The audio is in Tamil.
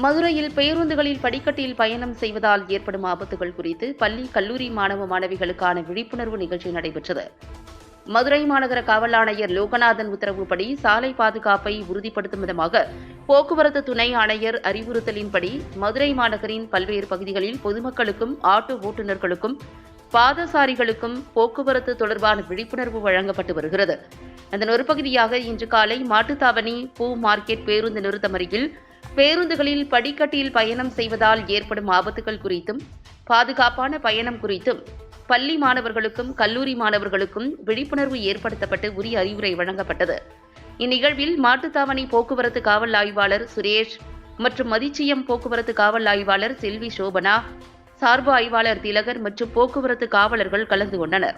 மதுரையில் பேருந்துகளில் படிக்கட்டில் பயணம் செய்வதால் ஏற்படும் ஆபத்துகள் குறித்து பள்ளி கல்லூரி மாணவ மாணவிகளுக்கான விழிப்புணர்வு நிகழ்ச்சி நடைபெற்றது. மதுரை மாநகர காவல் ஆணையர் லோகநாதன் உத்தரவுப்படி சாலை பாதுகாப்பை உறுதிப்படுத்தும் விதமாக போக்குவரத்து துணை ஆணையர் அறிவுறுத்தலின்படி மதுரை மாநகரின் பல்வேறு பகுதிகளில் பொதுமக்களுக்கும் ஆட்டோ ஓட்டுநர்களுக்கும் பாதசாரிகளுக்கும் போக்குவரத்து தொடர்பான விழிப்புணர்வு வழங்கப்பட்டு வருகிறது. அதன் ஒரு பகுதியாக இன்று காலை மாட்டுத்தாவணி பூ மார்க்கெட் பேருந்து நிறுத்தம் அருகில் பேருந்துகளில் படிக்கட்டில் பயணம் செய்வதால் ஏற்படும் ஆபத்துகள் குறித்தும் பாதுகாப்பான பயணம் குறித்தும் பள்ளி மாணவர்களுக்கும் கல்லூரி மாணவர்களுக்கும் விழிப்புணர்வு ஏற்படுத்தப்பட்டு உரிய அறிவுரை வழங்கப்பட்டது. இந்நிகழ்வில் மாட்டுத்தாவணி போக்குவரத்து காவல் ஆய்வாளர் சுரேஷ் மற்றும் மதிச்சியம் போக்குவரத்து காவல் ஆய்வாளர் செல்வி சோபனா சார்பு ஆய்வாளர் திலகர் மற்றும் போக்குவரத்து காவலர்கள் கலந்து கொண்டனர்.